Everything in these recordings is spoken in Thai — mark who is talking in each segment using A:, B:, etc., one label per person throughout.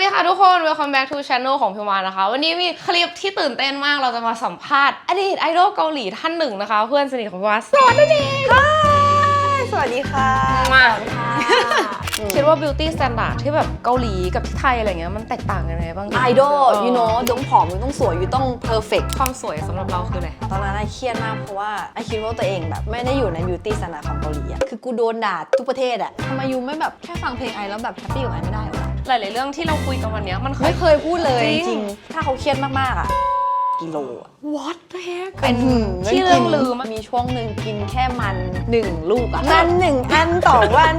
A: ดีค่ะทุกคน welcome back to channel ของพิมวานนะคะ วันนี้มีคลิปที่ตื่นเต้นมาก เราจะมาสัมภาษณ์อดีตไอดอลเกาหลีท่านหนึ่งนะคะ เพื่อนสนิทของพิมวานสอนนั่นเอง
B: สวัสดีค่ะ
A: มา
B: อืม
A: คิดว่า beauty standard ที่แบบเกาหลีกับที่ไทยอะไรเงี้ยมันแตกต่างกันยังไงบ้าง
B: ไอดอล
A: เ you
B: know ต้องผอม you ต้องสวย you ต้อง perfect
A: ความสวยสำหรับเราคืออะไร
B: ตอนนั้นไอเครียดมากเพราะว่าไอคิดว่าตัวเองแบบไม่ได้อยู่ใน beauty standard ของเกาหลีอะคือกูโดนด่าทุกประเทศอะทำไมยูไม่แบบแค่ฟังเพลงไอแล้วแบบแฮปปี้กับไอไม่ได้เหรอวะ
A: หลาย ๆ เรื่องที่เราคุยกันวันเนี้ยมันเค
B: ไม่
A: ย
B: เคยพูดเลย
A: จ
B: จ
A: ริง
B: ริงๆถ้าเขาเครียดมากๆอะกิโลอะ
A: what the heck
B: เป็น
A: ที่เรื่องลืมอะ
B: มีช่วงหนึ่งกินแค่มันหนึ่งลูกอะมันหนึ่งอันต่อวัน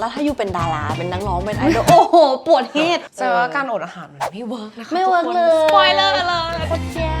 B: แล้วถ้ายูเป็นดาราเป็นนักร้องเป็นไอดอลโอ้โห ปวดเฮด
A: แสดงว่าการอดอาหารมันไม่เวิร์กนะคะ
B: ไม่เวิร์ก
A: ทุคน
B: เลย
A: สปอยเลอร์เลย
B: โคตรแย่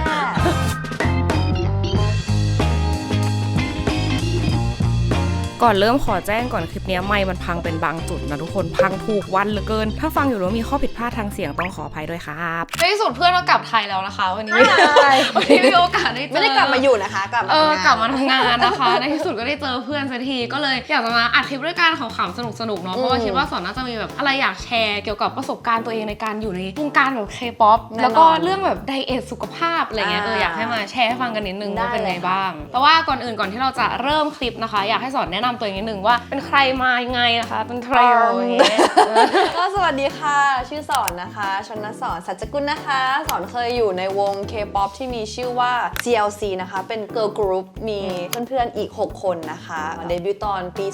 A: ก่อนเริ่มขอแจ้งก่อนคลิปเนี้ยไม่มันพังเป็นบางจุดนะทุกคนพังถูกวันเหลือเกิน ถ้าฟังอยู่แล้วมีข้อผิดพลาดทางเสียงต้องขออภัยด้วยครับในที่สุดเพื่อนก็กลับไทยแล้วนะคะ วันนี้
B: ใช่
A: วันนี้มีโอกาสได้เจอ
B: ไม่ได้กลับมาอยู่นะคะ กลับมา
A: เออ
B: ทำงาน
A: กลับมาทำงานนะคะ ในที่สุดก็ได้เจอเพื่อนสักทีก็เลยอยากจะมาอัดคลิปด้วยการขำๆสนุกๆเนาะเพราะว่า
B: อืม
A: คิดว่าสอนน่าจะมีแบบอะไรอยากแชร์เกี่ยวกับประสบการณ์ตัวเองในการอยู่ในวงการแบบเคป๊อป
B: แน่นอน
A: แล้วก็เรื่องแบบไดเอทสุขภาพอะไรเงี้ย
B: อ่า
A: เอออยากให้มาแชร์ให้ฟังกันนิดนึง
B: ได้
A: ว่าเป็น
B: เล
A: ไง
B: ยค่ะ
A: บ้าง แต่ว่าก่อนอื่นก่อนที่เราจะเริ่มคลิปนะคะ อยากให้สอนแนะนำตัวเองนิดนึงว่าเป็นใครมายังไงนะคะ เป็นใครอย่างเงี้ยเออ
B: ก็สวัสดีค่ะ ชื่อสอนนะคะ ชนสอนสัจกุลนะคะ สอนเคยอยู่ในวง K-POP ที่มีชื่อว่า GLC นะคะ เป็น girl group มีเพื่อนๆอีก 6 คนนะคะ เดบิวต์ตอนปี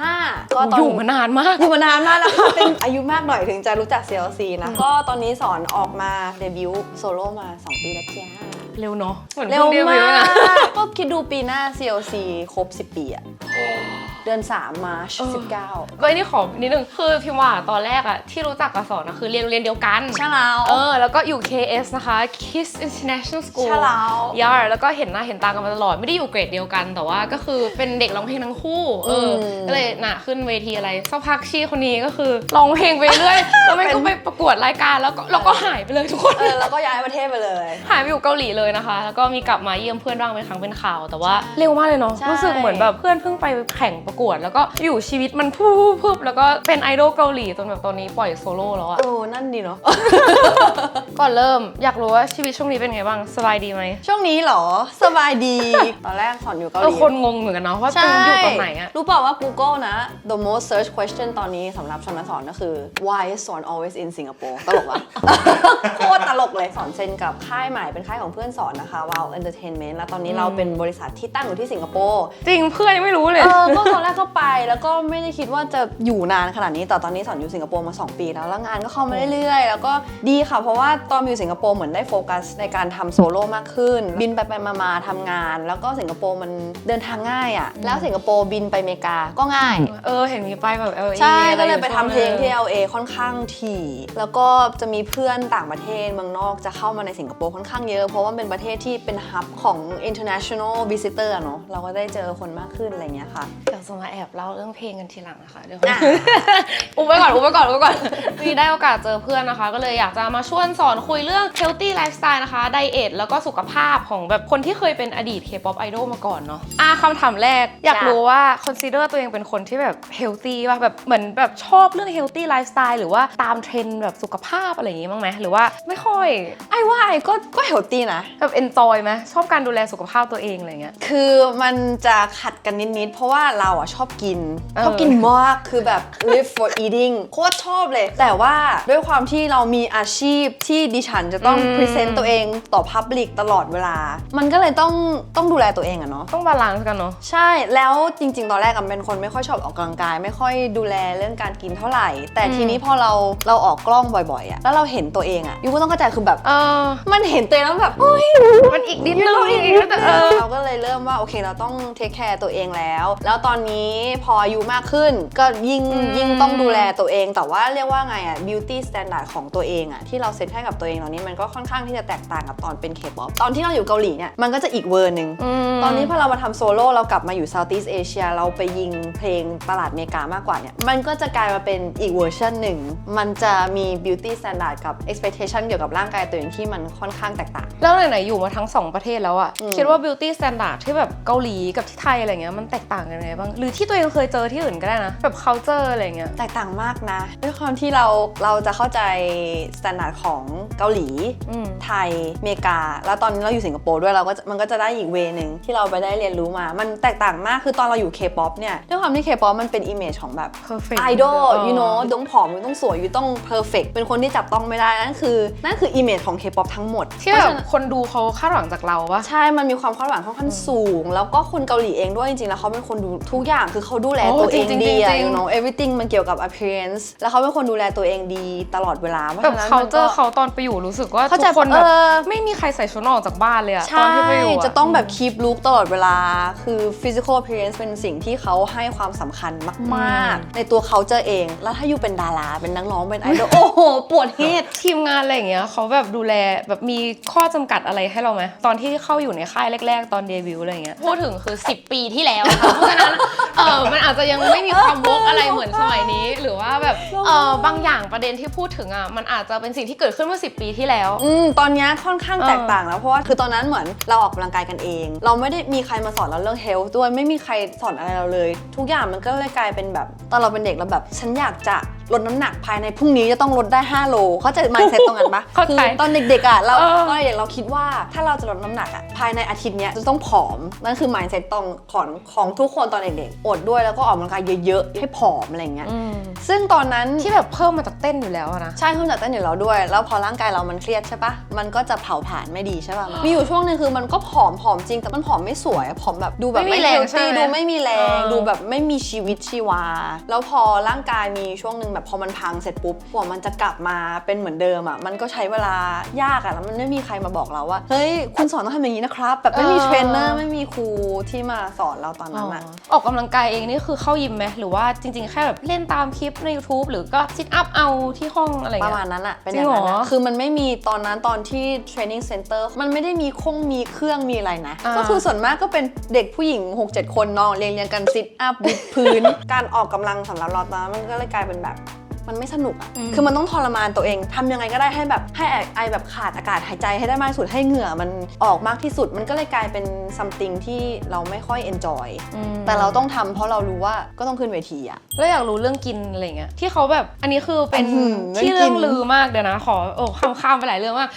B: 2015 ก็ตอน
A: อยู่มานานมาก
B: อยู่มานานมากแล้วค่ะเป็นอายุมากหน่อยถึงจะรู้จัก CLC นะ ก็ตอนนี้สอนออกมาเดบิวต์โซโล่มา 2 ปีแล้วจ้า
A: เร็วเนาะเหมือน
B: เร็ว
A: พิ่งด
B: มา
A: บิต์นะ
B: ก ก็คิดดูปีหน้า CLC ครบ 10 ปีอะเดือน3มาร์ช19
A: ก็อันนี้ขอนิดนึงคือพิมว่าตอนแรกอะที่รู้จักกับสอนอะคือเรียนโรงเรียนเดียวกัน
B: ใช่แล้ว
A: เออ แล้วก็อยู่ KS นะคะ Kiss International School
B: ใช่แล้ว
A: ยาแล้วก็เห็นหน้าเห็นตากันมาตลอด ไม่ได้อยู่เกรดเดียวกัน แต่ว่าก็คือเป็นเด็กร้องเพลงทั้งคู่ เอออ
B: ม
A: ก็เลยน่ะขึ้นเวทีอะไรสักพักชีคนนี้ก็คือร้องเพลงไปเรื่อย แล้วมันก็ไปประกวดรายการแล้วก็แล้วก็หายไปเลยทุกคน
B: เออแล้วก็ย้ายประเทศไปเลย
A: หายไปอยู่เกาหลีเลยนะคะ แล้วก็มีกลับมาเยี่ยมเพื่อนบ้างเป็นครั้งเป็นข่าว แต่ว่าเร็วมากเลยเนาะ
B: ใช่
A: รู้สึกเหมือนแบบเพื่อนเพิ่งไปแข่งประกวด แล้วก็อยู่ชีวิตมันพูบๆแล้วก็เป็นไอดอลเกาหลีจนแบบตอนนี้ปล่อยโซโล่แล้วอะ
B: โอ้นั่นดีเนาะ
A: ก่อนเริ่มอยากรู้ว่าชีวิตช่วงนี้เป็นไงบ้างสบายดีไหม
B: ช่วงนี้เหรอ สบายดี ตอนแรกสอนอยู่เกาห
A: เออ
B: ลี
A: คนงงเหมือนกันเนาะว่า
B: ใช่
A: เป็นอยู่ตรงไหนอะ
B: รู้เปล่าว่า Google นะ the most search question ตอนนี้สำหรับชนสอนก็คือ why is สอน always in Singapore ตลกวะโคตรตลกเลยสอนเซ็นกับค่ายใหม่เป็นค่ายของเพื่อนสอนนะคะ Wow Entertainment แล้วตอนนี้เราเป็นบริษัทที่ตั้งอยู่ที่สิงคโปร์
A: จริงเพื่อนยังไม่รู้เลย
B: เออก็ตอนแรกก็ไปแล้วก็ไม่ได้คิดว่าจะอยู่นานขนาดนี้แต่ตอนนี้สอนอยู่สิงคโปร์มา 2 ปีแล้วแล้วงานก็เข้ามาเรื่อยๆ แล้วก็ดีค่ะ เพราะว่าตอนอยู่สิงคโปร์เหมือนได้โฟกัสในการทำโซโล่มากขึ้น บินไปไปมามาทำงาน แล้วก็สิงคโปร์มันเดินทางง่ายอะ่ะแล้วสิงคโปร์บินไปอเมริกาก็ง่าย
A: เออเห็นมีไปแบบ LA
B: ใช่
A: อะร
B: ก็เลย
A: อ
B: ไปทำเพลงที่
A: ช่ว
B: LA ค่อนข้างถี่ แล้วก็จะมีเพื่อนต่างประเทศเมืองนอกจะเข้ามาในสิงคโปร์ค่อนข้างเยอะ เพราะว่าเป็นประเทศที่เป็นฮับของ international visitor อะเนาะเราก็ได้เจอคนมากขึ้นอะไรเงี้ยค่ะ
A: เดี๋ยวจะมาแอบเล่าเรื่องเพลงกันทีหลังนะคะเดี๋ยว
B: อะ
A: อุบไว้ก่อนอุบไว้ก่อนอุบไว้ก่อนมีได้โอกาสเจอเพื่อนนะคะ ก็เลยอยากจะมาชวนสอนคุยเรื่อง healthy lifestyle นะคะ ไดเอทแล้วก็สุขภาพของแบบคนที่เคยเป็นอดีต K-pop idol มาก่อนเนาะอะคำถามแรกอยาก
B: จ้ะ
A: รู้ว่า consider ตัวเองเป็นคนที่แบบ healthy ป่ะแบบเหมือนแบบชอบเรื่อง healthy lifestyle หรือว่าตามเทรนด์แบบสุขภาพอะไรอย่างงี้บ้างไหมหรือว่าไม่ค่อย
B: ไอ้ว่าไอ้ก็ก็เฮลตี้นะ
A: แบบ enjoy ไหมชอบการดูแลสุขภาพตัวเองอะไรเงี้ย
B: คือมันจะขัดกันนิดๆเพราะว่าเราอะชอบกิน
A: เออ
B: ชอบกินมากคือแบบ live for eating โคตรชอบเลย แต่ว่าด้วยความที่เรามีอาชีพที่ดิฉันจะต้อง
A: อืม
B: present ตัวเองต่อ public ตลอดเวลา มันก็เลยต้องต้องดูแลตัวเองอะเนาะ
A: ต้องบาลานซ์กันเนาะ
B: ใช่แล้วจริง ๆ ตอนแรกอะเป็นคนไม่ค่อยชอบออกกำลังกาย ไม่ค่อยดูแลเรื่องการกินเท่าไหร่ แต่
A: อืม
B: ทีนี้พอเราเราออกกล้องบ่อยๆอะแล้วเราเห็นตัวเองอะยูก็ต้องเข้าใจคือแบบ
A: เออ
B: มันเห็นตัวเองแล้วแบบโอ๊ย
A: มันอีกนิดนึงอีกนิดนึงแต่เออ
B: เราก็เลยเริ่มว่าโอเคเราต้องเทคแคร์ตัวเองแล้ว แล้วตอนนี้พออายุมากขึ้น ก็ยิ่ง
A: อืม
B: ยิ่งต้องดูแลตัวเอง แต่ว่าเรียกว่าไงอะ beauty standard ของตัวเองอะที่เราเซตให้กับตัวเองตอนนี้มันก็ค่อนข้างที่จะแตกต่างกับตอนเป็น K-pop ตอนที่เราอยู่เกาหลีเนี่ยมันก็จะอีกเวอร์หนึ่ง
A: ม
B: ตอนนี้พอเรามาทำโซโล่เรากลับมาอยู่ Southeast Asia เราไปยิงเพลงตลาดอเมริกามากกว่าเนี่ยมันก็จะกลายมาเป็นอีกเวอร์ชันหนึ่งมันจะมี beauty standard กับ expectation เกี่ยวกับร่างกายตัวเองที่มันค่อนข้างแตกต่าง
A: แล้วไหนๆอยู่มาทั้งสองประเทศแล้วอะ
B: อืม
A: คิดว่า beauty standard ที่แบบเกาหลีกับที่ไทยอะไรเงี้ยมันแตกต่างกันยังไงบ้างหรือที่ตัวเองเคยเจอที่อื่นก็ได้นะ แบบ culture อะไรเงี้ย
B: แตกต่างมากนะ ด้วยความที่เราเราจะเข้าใจสแตนดาร์ดของเกาหลี
A: อืม
B: ไทยอเมริกา แล้วตอนนี้เราอยู่สิงคโปร์ด้วยเราก็จะมันก็จะได้อีกเวนึงที่เราไปได้เรียนรู้มา มันแตกต่างมากคือตอนเราอยู่เคป๊อปเนี่ยด้วยความที่เคป๊อปมันเป็นอิมเมจของแบบ
A: perfect
B: ไอดอล
A: เออ
B: you know ต้องผอมอยู่ต้องสวยอยู่ต้องเพอร์เฟกเป็นคนที่จับต้องไม่ได้ นั่นคือ นั่นคืออิมเมจของเคป๊อปทั้งหมด
A: ที่แบบคนดูเขาคาดหวังจากเราปะ
B: ใช่ มันมีความคาดหวังค่อนข้างสูง แล้วก็คนเกาหลีเองด้วยจริงๆ แล้วเขาเป็นคนดูทุกอย่างคือเขาดูแล
A: โอ้
B: ตัวเอง
A: จริงๆ
B: ดีอะ
A: จริงๆ
B: you know everything มันเกี่ยวกับ appearance แล้วเขาเป็นคนดูแลตัวเองดีตลอดเวลาเพราะ
A: แบบ
B: ฉะนั้น
A: เขา
B: มัน
A: เจ
B: ก็
A: อเขาตอนไปอยู่รู้สึกว่า
B: เข้า
A: ทุ
B: ใจ
A: กคนแบบ
B: เออ
A: ไม่มีใครใส่ชุดนอนออกจากบ้านเลยอะตอน
B: ใช่
A: ที่ไปอยู่อะ
B: จะต้องแบบ keep look ตลอดเวลา คือ physical appearance เป็นสิ่งที่เขาให้ความสำคัญมากๆ ในตัวเขาเจอเอง แล้วถ้าอยู่เป็นดาราเป็นนักร้องเป็นไอดอลโอ้โหปวดเฮด
A: ทีมงานอะไรอย่างเงี้ยเขาแบบดูแลแบบมีข้อจำกัดอะไรให้เราไหมตอนที่เข้าอยู่ในค่ายแรก ๆ ตอนเดบิวต์อะไรอย่างเงี้ยพูดถึงคือ 10 ปีที่แล้วค่ะเพราะฉะนั้นเออมันอาจจะยังไม่มีความวกอะไรเหมือนสมัยนี้ หรือว่าแบบเออบางอย่างประเด็นที่พูดถึงอะมันอาจจะเป็นสิ่งที่เกิดขึ้นเมื่อ10 ปีที่แล้ว
B: อืมตอนเนี้ยค่อนข้าง
A: เออ
B: แตกต่างแล้วเพราะว่าคือตอนนั้นเหมือนเราออกกำลังกายกันเอง เราไม่ได้มีใครมาสอนเราเรื่อง health ด้วยไม่มีใครสอนอะไรเราเลย ทุกอย่างมันก็เลยกลายเป็นแบบตอนเราเป็นเด็กเราแบบฉันอยากจะ ลดน้ำหนักภายในพรุ่งนี้จะต้องลดได้ 5 โล เขาใจะ mindset ตรงนั้นปะ
A: เข้า
B: คื
A: ใจ
B: ตอนเด็กๆอะเรา
A: เออ
B: ตอนเด็กเราคิดว่าถ้าเราจะลดน้ำหนักอะภายในอาทิตย์เนี้ยจะต้องผอม นั่นคือ mindset ตรงของของทุกคนตอนเด็กๆอดด้วยแล้วก็ออกกำลังกายเยอะๆให้ผอมอะไรอย่างเงี้ย
A: อืม
B: ซึ่งตอนนั้น
A: ที่แบบเพิ่มมาจากเต้นอยู่แล้วอะนะ
B: ใช่เครื่องจัดเต้นอยู่แล้วด้วย แล้วพอร่างกายเรามันเครียดใช่ปะมันก็จะเผาผลาญไม่ดีใช่ปะมีอยู่ช่วงหนึงคือมันก็ผอมผอมจริงแต่มันผอมไม่สวยผอมแบบดูแบบ
A: ไม่มี
B: ไม่
A: แร
B: เฮ
A: ง
B: ล
A: ใช่
B: ตี้
A: ไหม
B: ดูไม่มีแรง
A: เออ
B: ดูแบบไม่มีชีวิตชีวา แล้วพอร่างกายมีช่วงหนึ่งแบบพอมันพังเสร็จปุ๊บกว่ามันจะกลับมาเป็นเหมือนเดิมอะมันก็ใช้เวลายากอะแล้วมันไม่มีใครมาบอกเราว่าเฮ้ยคุณสอนต้องทำอย่างนี้นะครับ แบบไม่มีเทรนเนอร์ไม่มีครูที่มาสอนเราตอนนั้นอะ
A: ออกกำลังกายเองนี่คือเข้ายิมไหมหรือว่าจริง ๆ แค่แบบเล่นตามคลิปใน YouTube หรือก็ซิทอัพเอาที่ห้องอะไร
B: ประ
A: เงี้
B: มายณนั้นอะเป็นอ
A: จริ
B: ย่างง
A: เหร
B: นั้น
A: อ
B: อะคือมันไม่มีตอนนั้นตอนที่ training center มันไม่ได้มีคงมีเครื่องมีอะไรนะ
A: อ่า
B: ก็คือส่วนมากก็เป็นเด็กผู้หญิง 6-7 คนนอนเรียงเรียงกันซิทอัพวิดพื้น การออกกำลังสำหรับเราตอนนั้นมันก็เลยกลายเป็นแบบ มันไม่สนุกอะคือมันต้องทรมานตัวเองทำยังไงก็ได้ให้แบบให้ไอไอแบบขาดอากาศหายใจให้ได้มากที่สุดให้เหงื่อมันออกมากที่สุดมันก็เลยกลายเป็น something ที่เราไม่ค่อย enjoy
A: อืม
B: แต่เราต้องทำเพราะเรารู้ว่าก็ต้องขึ้นเวทีอะ
A: แล้วอยากรู้เรื่องกินอะไรเงี้ยที่เขาแบบอันนี้คือเป็น
B: อื้อหือ
A: ที่
B: เรื่
A: เรื่
B: อ
A: องง
B: กิน
A: ลือมากเดี๋ยวนะ ขอโอ้ข้ามข้ามไปหลายเรื่องมาก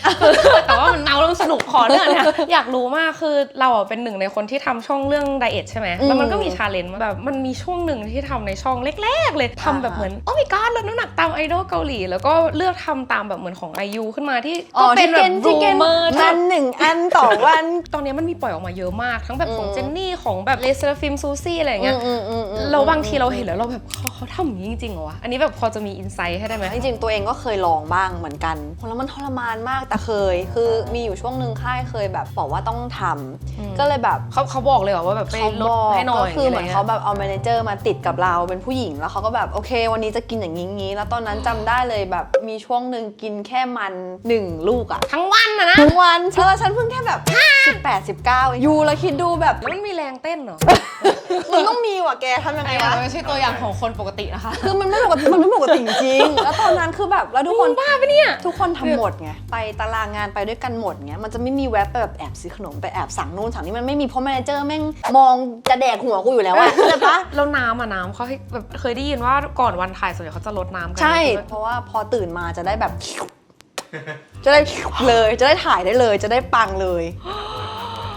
A: แต่ว่ามันเนาเรื่องสนุกขอเรื่องเนี้ยอยากรู้มากคือเราอะเป็นหนึ่งในคนที่ทำช่องเรื่องไดเอทใช่ไหมแล้วมันก็มีชาเลนจ์แบบมันมีช่วงหนึ่งที่ทำในช่องเล็ก ๆ เลยทำแบบเหมือนโอ้ my god ลดน้ำหนักตามไอดอลเกาหลี แล้วก็เลือกทำตามแบบเหมือนของไอยูขึ้นมาที่ก็เป็นแบบ
B: ที่
A: รู
B: เกณฑ์
A: เมอร์
B: มันหนึ่งอันต่อวัน
A: ตอนนี้มันมีปล่อยออกมาเยอะมาก ทั้งแบบของ
B: อืม
A: เจนนี่ของแบบเลเซอร์ฟิล์มซูซี่อะไรอย่างเงี้ย
B: อืมอืมอืม
A: เราบางทีเราเห็นแล้วเราแบบเขาเขาทำอย่างนี้จริงๆเหรอวะอันนี้แบบพอจะมีอินไซต์ให้ได้ไหม
B: จริงๆตัวเองก็เคยลองบ้างเหมือนกันแล้วมันทรมานมากแต่เคย คือมีอยู่ช่วงหนึ่งค่ายเคยแบบบอกว่าต้องทำ
A: อืม
B: ก็เลยแบบ
A: เขาเขาบอกเลยเหรอว่าแบบไป
B: เขา
A: ล
B: บ
A: ด
B: อก
A: ให้หน่อย
B: ก็คือเหมือนะ
A: ไรงี้ย
B: เขาแบบเอาแมเนเจอร์มาติดกับเราเป็นผู้หญิงแล้วเขาก็แบบโอเค วันนี้จะกินอย่างนี้งี้ แล้วตอนนั้นจำได้เลยแบบมีช่วงหนึ่งกินแค่มันหนึ่งลูกอะ
A: ทั้งวันนะนะ
B: ทั้งวันแล้วฉันเพิ่งแค่แบบ 18 19ยูแล้วคิดดูแบบ
A: แล้วมันมีแรงเต้นเหรอ
B: มันต้องมีว่ะแกทำยังไงวะ
A: ไม่ใช่ตัวอย่างของคนปกตินะคะ
B: คือมันไม่ปกติมันไม่ปกติจริงๆแล้วตอนนั้นคือแบบแล้วทุกคน
A: บ้าปะเนี่ย
B: ทุกคนทำหมดไงไปตารางงานไปด้วยกันหมดไงมันจะไม่มีแวบไปแบบแอบซื้อขนมไปแอบสั่งนู่นสั่งนี่มันไม่มีเพราะแมเนเจอร์แม่งมองจะแดกหัวกูอยู่แล้วอะเข้าใจปะ
A: แล้วน้ำอะน้ำเขาให้แบบเคยได้ยินว่าก่อนวันถ่ายส่วนใหญ่เขาจะลดน้ำกัน
B: ใช่ เพราะว่าพอตื่นมาจะได้แบบ จะได้เลยจะได้ถ่ายได้เลยจะได้ปังเลย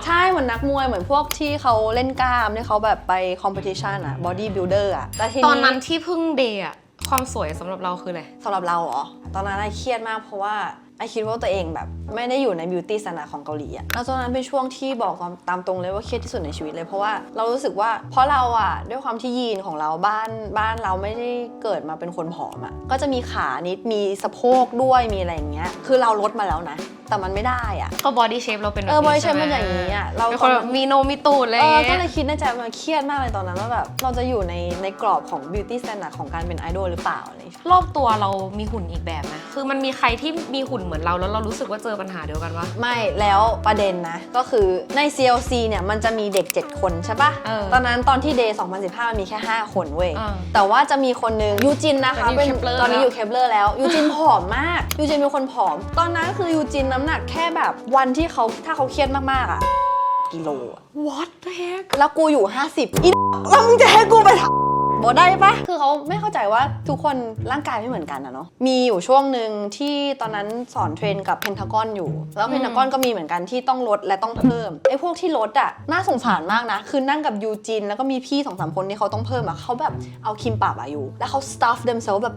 B: ใช่เหมือนนักมวยเหมือนพวกที่เขาเล่นกล้ามที่เขาแบบไปคอมเพติชันอะบอดี้บิลเดอร์อะแต่ที
A: ตอนนั้นที่เพึ่งเดย์อะความสวยสำหรับเราคืออะไร
B: สำหรับเราเหรอ ตอนนั้นไอเครียดมากเพราะว่าไอคิดว่าตัวเองแบบไม่ได้อยู่ในบิวตี้สแตนดาร์ดของเกาหลีอะแล้วตอนนั้นเป็นช่วงที่บอกความตามตรงเลยว่าเครียดที่สุดในชีวิตเลย เพราะว่าเรารู้สึกว่าเพราะเราอะด้วยความที่ยีนของเราบ้านบ้านเราไม่ได้เกิดมาเป็นคนผอมอะก็จะมีขานิดมีสะโพกด้วยมีอะไรอย่างเงี้ย คือเราลดมาแล้วนะ แต่มันไม่ได้อะ
A: ก็บอดี้เชฟเราเป็นแบบ
B: เออ body
A: ใช่
B: shape
A: ไห
B: มันอย่างนี้อะเรา
A: เป็นคนแบบมีโนมีตูดอะไรอ
B: เอย่างอ
A: เงี้
B: ก็
A: ย
B: เลยคิดในใจมาเครียดมากเลยตอนนั้นว่าแบบเราจะอยู่ในในกรอบของ beauty standard ของการเป็นไอดอลหรือเปล่าอะไรอย่างเงี้ย
A: รอบตัวเรามีหุ่นอีกแบบนะคือมันมีใครที่มีหุ่นเหมือนเราแล้วเรารู้สึกว่าเจอปัญหาเดียวกันวะ
B: ไม่แล้วประเด็นนะ ก็คือใน CLC เนี่ยมันจะมีเด็ก 7 คนใช่ปะ
A: เออ
B: ตอนนั้นตอนที่ Day 2015 มันมีแค่ 5 คนเว้ย
A: อ่า
B: แต่ว่าจะมีคนหนึงยูจินนะคะ
A: ตอนนี้อยู่
B: เป็น
A: Kepler
B: ตอนนี้
A: แล้ว
B: อยู่เคปเลอร์แล้วยูจินผอมมากยูจินเป็นคนผอม ตอนนั้นคือยูจินน้ำหนักแค่แบบวันที่เขาถ้าเขาเครียดมากๆอะ10กิโลอะ
A: what the heck
B: แล้วกูอยู่ 50อีแล้วมึงจะให้กูไปทำบอได้ปะคือเขาไม่เข้าใจว่าทุกคนร่างกายไม่เหมือนกันนะเนาะ มีอยู่ช่วงหนึ่งที่ตอนนั้นสอนเทรนกับเพนทากอนอยู่ แล้วเพนทากอนก็มีเหมือนกันที่ต้องลดและต้องเพิ่ม ไอ้พวกที่ลดอะน่าสงสารมากนะ คือนั่งกับยูจิน แล้วก็มีพี่สองสามคนที่เขาต้องเพิ่มอะเขาแบบเอาคิมปับอะอยู่ แล้วเขา stuff themselves แบบ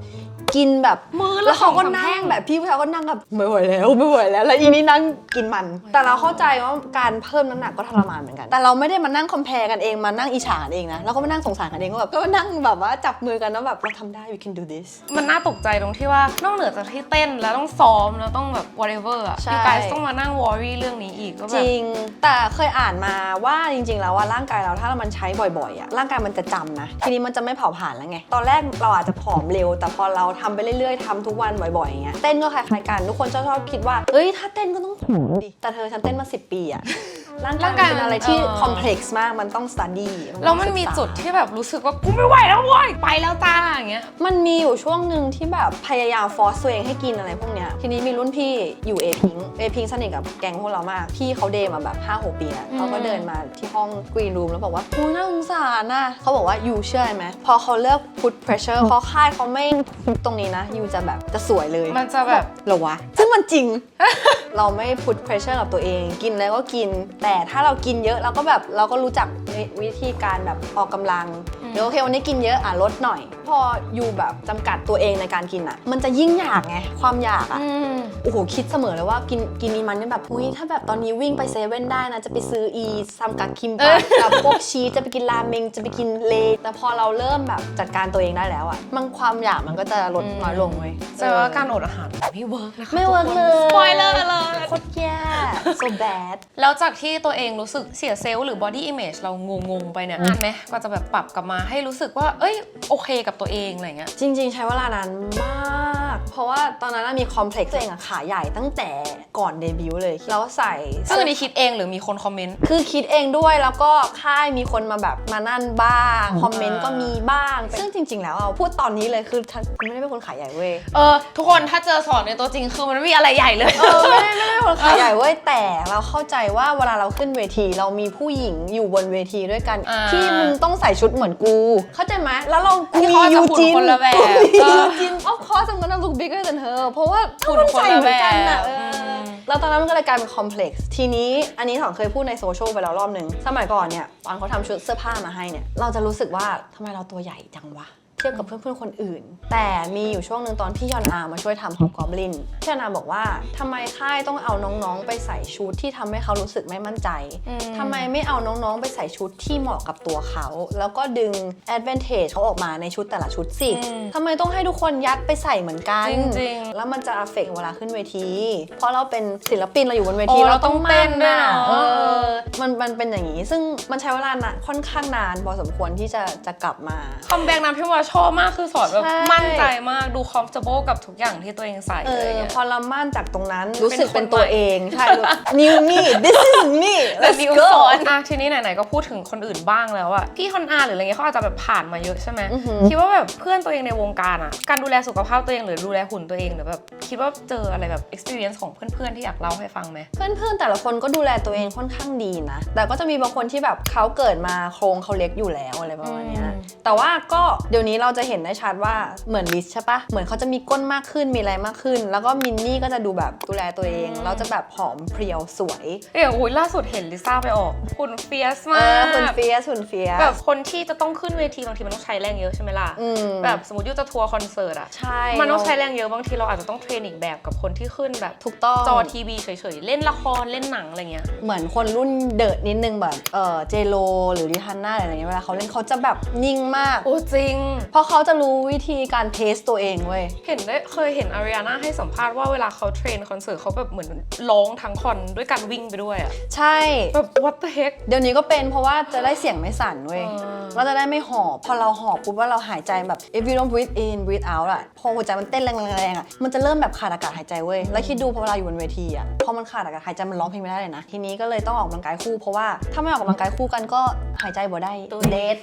B: กินแบบ
A: มื้อละ
B: แล้วเขาก็
A: สองสาม
B: นั่
A: แท่
B: ง
A: ง
B: แบบพี่ผู้ชายก็นั่งแบบไม่ไหวแล้วไม่ไหวแล้ว แล้วอีนี่นั่งกินมัน แต่เราเข้าใจว่าการเพิ่มน้ำหนักก็ทรมานเหมือนกัน แต่เราไม่ได้มานั่งคอมเพลกันเองมานั่งอิจฉากันเองนะเราก็มานั่งสงสารกันเองก็แบบก็มานั่งแบบว่าจับมือกันแล้วแบบเราทำได้ we can do this
A: มันน่าตกใจตรงที่ว่านอกเหนือจากที่เต้นแล้วต้องซ้อมแล้วต้องแบบ whatever อะ
B: ใช่
A: พี่กายต้องมานั่งวอรี่เรื่องนี้อีกก็
B: จ
A: แบบ
B: ริง แต่เคยอ่านมาว่าจริง ๆ แล้วว่าร่างกายเราถ้ามันใช้บ่อยๆอะร่างกายมันจะจำนะ ทีนี้มันจะไม่เผาผลาญแล้วไง ตอนแรกเราอาจจะผอมเร็ว แต่พอเราทำไปเรื่อยๆทำทุกวันบ่อยๆอย่างเงี้ยเต้นก็คล้ายๆกันทุกคนชอบคิดว่าเอ้ยถ้าเต้นก็ต้องผอมดิแต่เธอฉันเต้นมา 10 ปีอะ ร่างกายมันเป็นอะไรที่
A: เออ
B: คอมเพล็กซ์มากมันต้อง study
A: แล้วมันมีจุดที่แบบรู้สึกว่ากูไม่ไหวแล้วเว้ยไปแล้วจ้าอย่างเงี้ย
B: มันมีอยู่ช่วงหนึ่งที่แบบพยายามฟอร์สตัวเองให้กินอะไรพวกเนี้ยทีนี้มีรุ่นพี่อยู่เอพิงเอพิงสนิทกับแก๊งพวกเรามาก พี่เขาเดย์มาแบบ5 6ปีแล้ว
A: อืม
B: เขาก็เดินมาที่ห้องกรีนรูมแล้วบอกว่าโอ้ยน่าสงสารนะเขาบอกว่ายูเชื่อไหมพอเขาเลิก put pressure พอค่ายเขาไม่ตรงนี้นะยูจะแบบจะสวยเลย
A: มันจะแบบ
B: เหรอวะซึ่ง มันจริง เราไม่ put pressure กับตัวเอง กินแล้วก็กิน แต่ถ้าเรากินเยอะเราก็แบบเราก็รู้จักวิธีการแบบออกกำลัง เดี๋ยวโอเควันนี้กินเยอะอะลดหน่อย พออยู่แบบจำกัดตัวเองในการกินอะ มันจะยิ่งอยากไงความอยากอะ
A: อืม
B: โอ้โหคิดเสมอเลยว่ากินกินอีมันเนี่ยแบบอุ้ยถ้าแบบตอนนี้วิ่งไปเซเว่นได้นะจะไปซื้ออีซัมกักคิม
A: เอ
B: ปั
A: อ
B: กับพวกชีสจะไปกินราเมงจะไปกินเลแต่พอเราเริ่มแบบจัดการตัวเองได้แล้วอะมันความอยากมันก็จะลดน้อยลงเว้ย
A: แสดงว่าการอดอาหารไม่เวิร์กนะคะ
B: ไม่เวิร์กเลย
A: สปอยเลอร์เลย
B: โคตรแย่ so bad
A: แล้วจากที่ตัวเองรู้สึกเสียเซลล์หรือ body image เรางงๆไปเนี่ยนานไหมก็จะแบบปรับกลับมาให้รู้สึกว่า เอ้ยโอเคกับตัวเองอะไรเงี้ย
B: จริง ๆ ใช้เวลานานมาก เพราะว่าตอนนั้นนะมีคอมเพล็กซ์ตัวเองอะขาใหญ่ตั้งแต่ก่อนเดบิวต์เลยแล้วใส่
A: ซึ่งอันนี้คิดเองหรือมีคนคอมเมนต์
B: คือคิดเองด้วยแล้วก็ค่ายมีคนมาแบบมานั่นบ้างคอมเมนต์ก็มีบ้าง ซึ่งจริง ๆ แล้วอะพูดตอนนี้เลยคือฉันไม่ได้เป็นคนขาใหญ่เว้ย
A: เออทุกคนถ้าเจอสอนในตัวจริงคือมันไม่มีอะไรใหญ่เลย
B: เออไม่ได้ไม่ได้เป็นคนขาใหญ่เว้ยแต่เราเข้าใจว่าเวลาเราขึ้นเวที เรามีผู้หญิงอยู่บนเวทีด้วยกัน
A: อ่า
B: ที่มึงต้องใส่ชุดเหมือนกู เข้าใจไหมแล้วเรากู
A: ที่
B: มี
A: เขาจะ
B: ยู
A: หุ่น
B: จิน
A: คนละแบบ
B: กูมี
A: เออ
B: ยูจิน of course I'm gonna look bigger than her เพราะว่า
A: หุ่น
B: มันใส่เหมือนกัน
A: คนละ
B: อะ
A: แบบ
B: เอออ
A: ม
B: แล้วตอนนั้นมันก็เลยกลายเป็นคอมเพล็กซ์ ทีนี้อันนี้ถอนเคยพูดในโซเชียลไปแล้วรอบหนึ่ง สมัยก่อนเนี่ยตอนเขาทำชุดเสื้อผ้ามาให้เนี่ย เราจะรู้สึกว่าทำไมเราตัวใหญ่จังวะ เทียบกับเพื่อนๆคนอื่น แต่มีอยู่ช่วงหนึ่งตอนพี่ยอนอามาช่วยทำฮอกกอบลินพี่ยอนอาบอกว่าทำไมค่ายต้องเอาน้องๆ ไปใส่ชุดที่ทำให้เขารู้สึกไม่มั่นใจ
A: อืม
B: ทำไมไม่เอาน้องๆ ไปใส่ชุดที่เหมาะกับตัวเขา แล้วก็ดึง advantage เขาออกมาในชุดแต่ละชุดสิ
A: อืม
B: ทำไมต้องให้ทุกคนยัดไปใส่เหมือนกัน
A: จริงๆ
B: แล้วมันจะ affect เวลาขึ้นเวที เพราะเราเป็นศิลปินเราอยู่บนเวที
A: โอ้
B: เรา
A: เราต้
B: ต้อ
A: องง
B: เต้น
A: เต้นด้วย
B: นะ
A: เนอะ
B: เออมันมันเป็นอย่างนี้ ซึ่งมันใช้เวลานานค่อนข้างนานพอสมควรที่จะจะกลับมา
A: คัมแบ็กน้ำที่ว่าชอบมากคือสอนแบบ
B: ใช่
A: มั่นใจมากดู comfortable กับทุกอย่างที่ตัวเองใส่
B: เอ
A: เลย
B: อ
A: เงี้ย
B: พอเรามั่นจากตรงนั้นรู้สึก
A: เป็
B: เป็นน
A: คน
B: ตัว
A: ใหม่
B: เองใช่ new me this is me
A: แต่
B: let's
A: ดิว
B: go
A: สอนอะทีนี้ไหนๆก็พูดถึงคนอื่นบ้างแล้วอะพี่ฮอนอาหรืออะไรเงี้ยเขาอาจจะแบบผ่านมาเยอะใช่ไหม
B: อือหือ
A: คิดว่าแบบเพื่อนตัวเองในวงการอะการดูแลสุขภาพตัวเองหรือดูแลหุ่นตัวเองหรือแบบคิดว่าเจออะไรแบบ experience ของเพื่อนๆที่อยากเล่าให้ฟังไหม
B: เพื่อนๆแต่ละคนก็ดูแลตัวเองค่อนข้างดีนะ แต่ก็จะมีบางคนที่แบบเขาเกิดมาโครงเขาเล็กอยู่แล้วอะไรประมาณเนี้ย
A: อืม
B: แต่ว่าก็เดี๋ยวนี้เราจะเห็นได้ชัดว่าเหมือนลิสใช่ปะเหมือนเขาจะมีก้นมากขึ้นมีอะไรมากขึ้น แล้วก็มินนี่ก็จะดูแบบดูแลตัวเองเราจะแบบผอมเพรียวสวย
A: เอ้ยอุ้ยล่าสุดเห็นลิซ่าไปออกหุ่นเฟียส
B: เอ
A: มา
B: อหุ่น
A: ก
B: เฟียสหุ่นเฟียส
A: แบบคนที่จะต้องขึ้นเวทีบางทีมันต้องใช้แรงเยอะใช่ไหมล่ะ
B: อืม
A: แบบสมมติยูจะทัวร์คอนเสิร์ตอะ
B: ใช่
A: มันต้องใช้แรงเยอะบางทีเราอาจจะต้องเทรนอีกแบบกับคนที่ขึ้นแบบ
B: ถูกต้อง
A: จอทีวีเฉยๆเล่นละครเล่นหนังอะไรเงี้ย
B: เหมือนคนรุ่นเดิดนิดนึงแบบเออเจโลหรือริฮันน่าอะไรอย่างเงี้ยเวลาเขาเล่นเขาจะแบบนิ่งมาก
A: โอ้จริง
B: เพราะเขาจะรู้วิธีการเทสตัวเองเว้ย
A: เห็นได้เคยเห็นอาริอาน่าให้สัมภาษณ์ว่าเวลาเขาเทรนคอนเสิร์ตเขาแบบเหมือนร้องทั้งคอนด้วยการวิ่งไปด้วยอะ
B: ใช่
A: แบบ what the heck
B: เดี๋ยวนี้ก็เป็นเพราะว่าจะได้เสียงไม่สั่นเว้ย
A: อ่า
B: เราจะได้ไม่หอบพอเราหอบปุ๊บว่าเราหายใจแบบ if you don't breathe in breathe out อะพอหัวใจมันเต้นแรงๆอะมันจะเริ่มแบบขาดอากาศหายใจเว้ยแล้วคิดดูพอเวลาอยู่บนเวทีอะพอมันขาดอากาศหายใจมันร้องเพลงไม่ได้เลยนะ ทีนี้ก็เลยต้องออกกำลังกายคู่เพราะว่าถ้าไม่ออกกำลังกายคู่กันก็หายใจบ่ได้
A: ตัว
B: เดท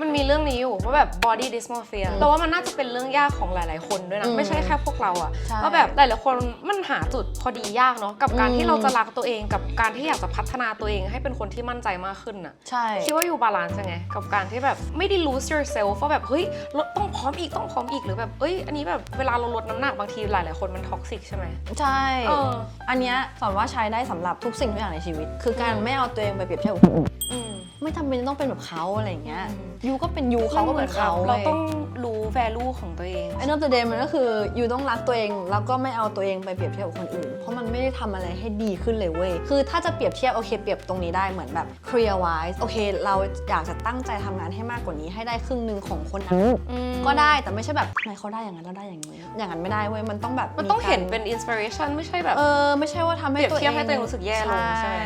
A: มันมีเรื่องนี้อยู่ว่าแบบ body body dysmorphia แต่ว่ามันน่าจะเป็นเรื่องยากของหลาย ๆ คนด้วยนะ
B: อืม
A: ไม่ใช่แค่พวกเราอะ
B: ใช่
A: ว่าแบบหลาย ๆ คนมันหาจุดพอดียากเนาะกับการ
B: อืม
A: ที่เราจะรักตัวเองกับการที่อยากจะพัฒนาตัวเองให้เป็นคนที่มั่นใจมากขึ้นอะ
B: ใช่
A: คิดว่าอยู่บาลานซ์ยังไง กับการที่แบบไม่ได้ lose yourself ว่าแบบเฮ้ยลดต้องพร้อมอีกต้องพร้อมอีกหรือแบบเอ้ยอันนี้แบบเวลาเราลดน้ำหนักบางทีหลาย ๆ คนมันท็อกซิกใช่ไหม
B: ใช่
A: เออ
B: อันเนี้ยสอนว่าใช้ได้สำหรับทุกสิ่งทุกอย่างในชีวิต คือการไม่เอาตัวเองไปเปรียบเทียบกับคนอื่น
A: อืม
B: ไม่จำเป็นต้องเป็นแบบเขาอะไรอย่างเงี้ย
A: อืม
B: ยูก็เป็นยูเขาก็เป็นเขา
A: เรา
B: ว้ย
A: ต้องรู้ value ของตัวเอง
B: ไอ้นอตเดย์มันก็คือยูต้องรักตัวเอง แล้วก็ไม่เอาตัวเองไปเปรียบเทียบกับคนอื่น เพราะมันไม่ได้ทำอะไรให้ดีขึ้นเลยเว้ย คือถ้าจะเปรียบเทียบโอเค เปรียบตรงนี้ได้เหมือนแบบ career wise โอเค เราอยากจะตั้งใจทำงานให้มากกว่านี้ให้ได้ครึ่งหนึ่งของคนนั้น
A: อืม
B: ก็ได้แต่ไม่ใช่แบบนายเขาได้อย่างนั้นเราได้อย่างนี้ อย่างนั้นไม่ได้เว้ยมันต้องแบบ
A: มันต้องเห็น
B: การ
A: เป็น inspiration ไม่ใช่แบบ
B: เออไม่ใช่ว่าทำให้
A: เปรียบ
B: ตัวเอง
A: เทียบให้ตัวเองรู้สึกแย่ลงใช่ไหม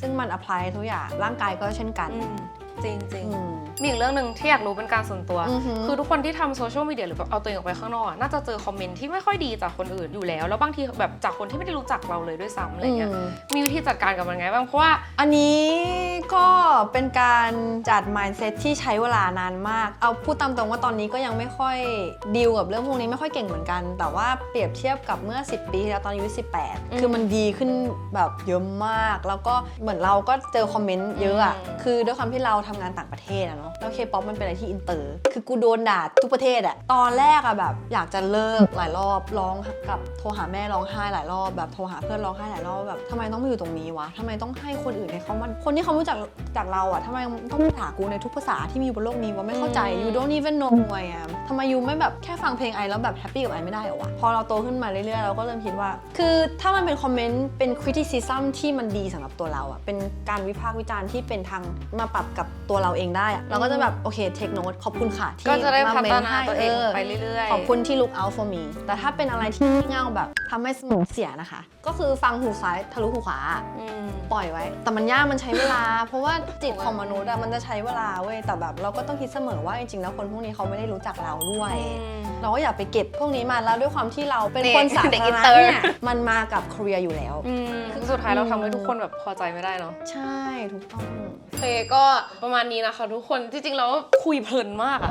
B: ซึ่งมัน apply ทุกอย่างร่างกายก็เช่นกัน
A: อืม จริงจริง
B: อืม
A: มีอีกเรื่องหนึ่งที่อยากรู้เป็นการส่วนตัว
B: อือหือ
A: คือทุกคนที่ทำโซเชียลมีเดียหรือแบบเอาตัวเองออกไปข้างนอกอะน่าจะเจอคอมเมนต์ที่ไม่ค่อยดีจากคนอื่นอยู่แล้ว แล้วบางทีแบบจากคนที่ไม่ได้รู้จักเราเลยด้วยซ้ำอะไรเงี้ย
B: อืม
A: มีวิธีจัดการกับมันไงบ้าง เพราะว่า
B: อันนี้ก็เป็นการจัด mindset ที่ใช้เวลานานมาก เอาพูดตามตรงว่าตอนนี้ก็ยังไม่ค่อยดีลกับเรื่องพวกนี้ไม่ค่อยเก่งเหมือนกัน แต่ว่าเปรียบเทียบกับเมื่อ 10 ปีที่แล้วตอนอายุ
A: อืม
B: 18 คือมันดีขึ้นแบบเยอะมาก แล้วก็เหมือนเราก็เจอคอมเมนต์เยอะอะ
A: อืม
B: คือด้วยความที่เราทำงานต่างประเทศอะเนาะแล้วเคป๊อปมันเป็นอะไรที่อินเตอร์ คือกูโดนด่าทุกประเทศอะตอนแรกอะแบบอยากจะเลิกหลายรอบร้องกับโทรหาแม่ร้องไห้หลายรอบแบบโทรหาเพื่อนร้องไห้หลายรอบแบบทำไมต้องมาอยู่ตรงนี้วะทำไมต้องให้คนอื่นให้เขามันคนที่เขารู้จักจากเราอะทำไมต้องมาด่ากูในทุกภาษาที่มีบนโลกนี้วะไม่เข้าใจ you don't even know who I am ทำไมยูไม่แบบแค่ฟังเพลงไอแล้วแบบแฮปปี้กับไอไม่ได้หรอวะพอเราโตขึ้นมาเรื่อยๆเราก็เริ่มคิดว่า คือถ้ามันเป็นคอมเมนต์เป็น criticism ที่มันดีสำหรับตัวเราอะเป็นการวิพากษ์วิจารณ์ที่เป็นทางมาปรับกับตัวเราเองได้อะเราก็จะแบบโอเค take note ขอบคุณค่ะที่
A: ก็จะได้
B: ม
A: พัฒ
B: เม
A: นา
B: ให้
A: ตัวเอง
B: อ
A: ไปเรื่อยๆ
B: ขอบคุณที่ look out for me แต่ถ้าเป็นอะไรที่เงาแบบทำให้สมองเสียนะคะ ก็คือฟังหูซ้ายทะลุหูขวา
A: อืม
B: ปล่อยไว้ แต่มันยากมันใช้เวลา เพราะว่าจิตของมนุษย์อะมันจะใช้เวลาเว้ยแต่แบบเราก็ต้องคิดเสมอว่าจริงๆแล้วคนพวกนี้เขาไม่ได้รู้จักเราด้วย เราก็อย่าไปเก็บพวกนี้มาแล้วด้วยความที่เราเป็น
A: เด็ก
B: คนสา
A: เด็ก
B: ธาร
A: อิน
B: ณะ
A: เตอร์
B: เนี่ยมันมากับเครียอยู่แล้ว
A: อืมคือสุดท้ายเราทำให้ทุกคนแบบพอใจไม่ได้เนาะ
B: ใช่ถูกต้อง
A: โอเคก็ประมาณนี้นะคะทุกคนจริงๆแล้วคุยเพลินมากอะ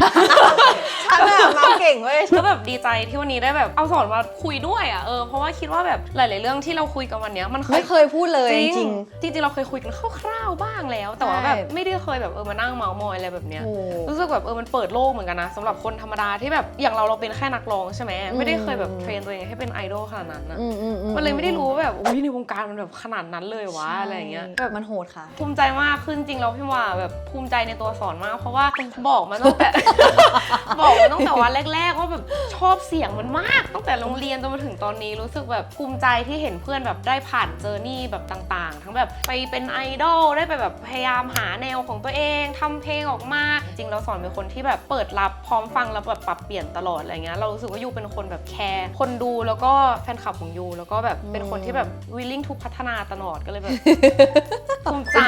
B: ฉันอะมาเก่งเว้ย
A: ก็แบบดีใจที่วันนี้ได้แบบเอาสอนมาคุยด้วยอะเออเพราะว่าคิดว่าแบบหลาย ๆ เรื่องที่เราคุยกันวันเนี้ยมันเค
B: ไม่
A: ย
B: เคยพูดเลย
A: จ
B: จ
A: ริ
B: ริ
A: ง
B: ง
A: จริงๆเราเคยคุยกันคร่าวๆบ้างแล้ว แต่ว่า
B: ใช่
A: แบบไม่ได้เคยแบบเออมานั่งเมาส์มอยอะไรแบบเนี้ย
B: โอ้
A: รู้สึกแบบเออมันเปิดโลกเหมือนกันนะสำหรับคนธรรมดาที่แบบอย่างเราเราเป็นแค่นักร้องใช่ไหมไม่ได้เคยแบบเทรนตัวเองให้เป็นไอดอลขนาดนั้นนะ
B: อืมอือื
A: มันเลยไม่ได้รู้ว่าแบบอุ้ยในวงการมันแบบขนาดนั้นเลยวะอะไรอย่างเงี้ยแบบ
B: มันโหดค่ะ
A: ภูมิใจมากขึ้นจริงเราพี่ว่าแบบภูมิใจในตัวสอนมาก เพราะว่าบอกมาตั้งแต่บอกมาตั้งแต่วันแรกๆว่าแบบชอบเสียงมันมากตั้งแต่โรงเรียนจนมาถึงตอนนี้รู้สึกแบบภูมิใจที่เห็นเพื่อนแบบได้ผ่านเจอร์นี่แบบต่างๆ ทั้งแบบไปเป็นไอดอลได้ไปแบบพยายามหาแนวของตัวเองทำเพลงออกมา จริงเราสอนเป็นคนที่แบบเปิดรับพร้อมฟังแล้วแบบปรับเปลี่ยนตลอดอะไรเงี้ยเรารู้สึกว่ายูเป็นคนแบบแคร์คนดูแล้วก็แฟนคลับของยูแล้วก็แบบเป็นคนที่แบบ willing to พัฒนาตลอดก็เลยแบบภูมิใจ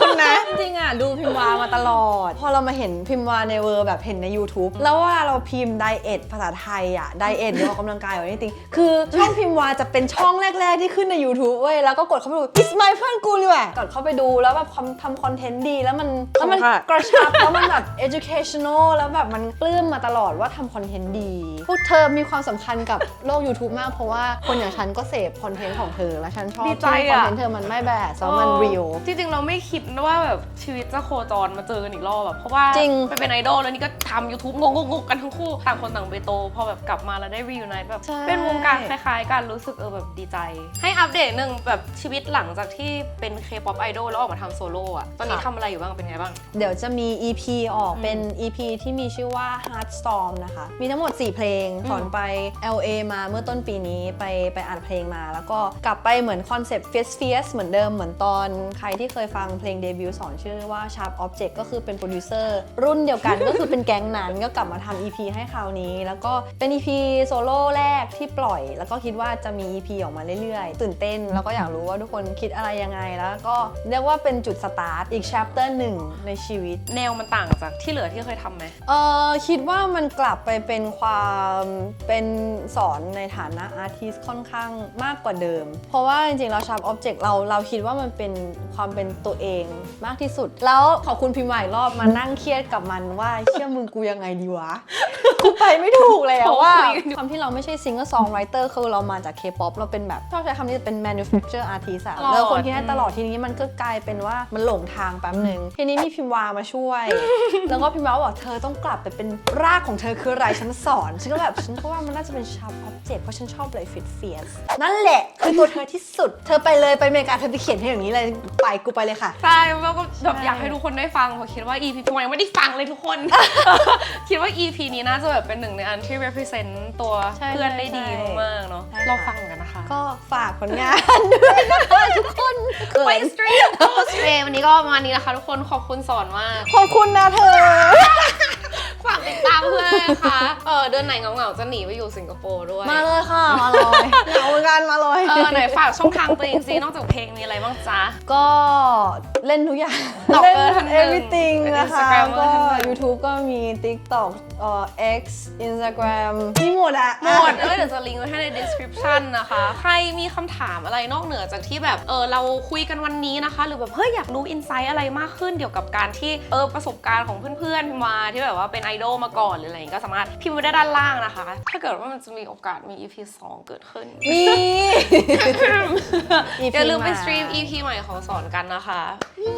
B: คุณนะ จริงๆอะ ดูพิมพ์วามาตลอด พอเรามาเห็นพิมพ์วาในเวอร์แบบเห็นใน YouTube แล้วว่าเราพิมพ์ไดเอทภาษาไทยอะไดเอทหรือออกกำลังกายหรืออะไรจริงๆคือช่องพิมพ์วาจะเป็นช่องแรก ๆ ที่ขึ้นใน YouTube เว้ยแล้วก็กดเข้าไปดู it's my เพื่อนกูเลยว่ะกดเข้าไปดูแล้วแบบทำคอนเทนต์ดีแล้วมันแล้วมัน
A: ขอบคุณค่ะ
B: กระชับแล้วมันแบบ educational แล้วแบบมันปลื้มมาตลอดว่าทำคอนเทนต์ดี พวกเธอมีความสำคัญกับโลก YouTube มาก เพราะว่าคนอย่างฉันก็เสพคอนเทนต์ของเธอ และฉันชอบ
A: ดี
B: ที่
A: ใจ
B: คอน
A: อะ
B: เทนต์เธอมันไม่แบบแล้วมัน real
A: จริงๆ เราไม่คิดว่าแบบชีวิตจะโคจรมาเจอกันอีกรอบแบบเพราะว่า
B: จริง
A: ไปเป็นไอดอลแล้วนี่ก็ทำ YouTube งงงๆกันทั้งคู่ต่างคนต่างไปโต พอแบบกลับมาแล้วได้ reunite แบบ
B: ใช่
A: เป็นวงการคล้ายๆกันรู้สึกเออแบบดีใจ ให้อัปเดตหนึ่งแบบชีวิตหลังจากที่เป็น K-pop idol แล้วออกมาทำโซโล่อะตอนนี้ทำอะไรอยู่บ้างเป็นไงบ้าง
B: เดี๋ยวจะมี EP ออก
A: อืม
B: เป็น EP ที่มีชื่อว่า Heartstorm นะคะมีทั้งหมด 4 เพลง
A: อืม
B: สอนไป LA มาเมื่อต้นปีนี้ไปไปอ่านเพลงมา แล้วก็กลับไปเหมือนคอนเซปต์ Fierce Fierce เหมือนเดิมเหมือนตอนใครที่เคยฟังเพลงเดบิวต์สอนชื่อว่า Sharp Object ก็คือเป็นโปรดิวเซอร์รุ่นเดียวกัน ก็คือเป็นแก๊งนั้นก็กลับมาทำ EP ให้คราวนี้ แล้วก็เป็น EP โซโล่แรกที่ปล่อย แล้วก็คิดว่าจะมี EP ออกมาเรื่อยๆ ตื่นเต้น แล้วก็อยากรู้ว่าทุกคนคิดอะไรยังไงแล้วก็เรียกว่าเป็นจุดสตาร์ทอีก chapter หนึ่งในชีวิต
A: แนวมันต่างจากที่เหลือที่เคยทำไหม
B: เออคิดว่ามันกลับไปเป็นความเป็นสอนในฐานะอาร์ติสค่อนข้างมากกว่าเดิม เพราะว่าจริงๆเราชาร์ปออบเจกต์เราเราคิดว่ามันเป็นความเป็นตัวเองมากที่สุด แล้วขอบคุณพิมพ์ใหม่รอบมานั่งเครียดกับมันว่าเชื่อมึงกูยังไงดีวะกูไปไม่ถูกเลยอะว่า
A: คุยกันอยู่
B: ความที่เราไม่ใช่ singer songwriter คือเรามาจาก K-pop เราเป็นแบบชอบใช้คำนี้เป็น manufacture artist อะ
A: หลอด
B: แล้วคนที่ให้ตลอดทีนี้มันก็กลายเป็นว่ามันหลงทางแป๊บหนึ่งทีนี้มีพิมพ์วามาช่วย แล้วก็พิมพ์วาบอกเธอต้องกลับไปเป็นรากของเธอคืออะไรฉันสอนฉันก็แบบฉันก็ว่ามันน่าจะเป็นชาวพ็อปเจ็เพราะฉันชอบเลยฟิตเฟียสนั่นแหละคือตัวเธอที่สุด เธอไปเลยไปอเมริกาเธอไปเขียนให้อย่างนี้เลยไปกูไปเลยค่ะ
A: ใช่แล้วก็แบบ
B: ใช่
A: อยากให้ทุกคนได้ฟังเพราะคิดว่า EP พี่ยังไม่ได้ฟังเลยทุกคน คิดว่า EP นี้น่าจะแบบเป็นหนึ่งในอันที่ represent ตัว
B: ใช่
A: เพื่อนได้ดี
B: ใช่
A: มากๆเนาะ
B: ใช่ค่ะ
A: เราฟังกันนะคะ
B: ก็ฝากผลงานด้วยนะคะทุกคน
A: ไป
B: เขิน
A: สตรีมโพสเวันนี้ก็ประมาณนี้นะคะ ทุกคนขอบคุณสอนมาก
B: ขอบคุณนะเธอ
A: ฝากติดตามเพื่อนนะคะเออเดือนไหนเหงาๆจะหนีไปอยู่สิงคโปร์ด้วย
B: มาเลยค่ะ มาเลยเอาเหมือนกันมาเลย
A: เออไหนฝากช่องทางตัวเองซินอกจากเพลงมีอะไรบ้างจ๊ะ
B: ก็ เล่นทุกอย่าง
A: ตอบ
B: เล่น
A: เออทันหนึ่ง
B: everything
A: เป็น
B: นะคะ
A: Instagram
B: ก็
A: เออทันหนึ่ง
B: YouTube ก็มี TikTok เอ่อ X Instagram มีหมดอะ
A: หมดเออเดี๋ยวจะลิงก์ไว้ให้ใน description นะคะ ใครมีคำถามอะไรนอกเหนือจากที่แบบเออเราคุยกันวันนี้นะคะ หรือแบบเฮ้ยอยากรู้อินไซต์อะไรมากขึ้นเกี่ยวกับการที่เออประสบการณ์ของเพื่อนๆมาที่แบบว่าเป็นไอดอลมาก่อนหรืออะไรอย่างงี้ก็สามารถพิมพ์ไว้ได้ด้านล่างนะคะ ถ้าเกิดว่ามันจะมีโอกาสมี EP 2 เกิดขึ้น
B: มี
A: อย่าลืมไป
B: มา
A: สตรีม EP ใหม่ของสอนกันนะคะ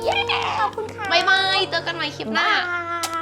A: เย้ขอบคุณค่ะ บ๊ายบาย เจอกันใหม่คลิปหน้า
B: บาย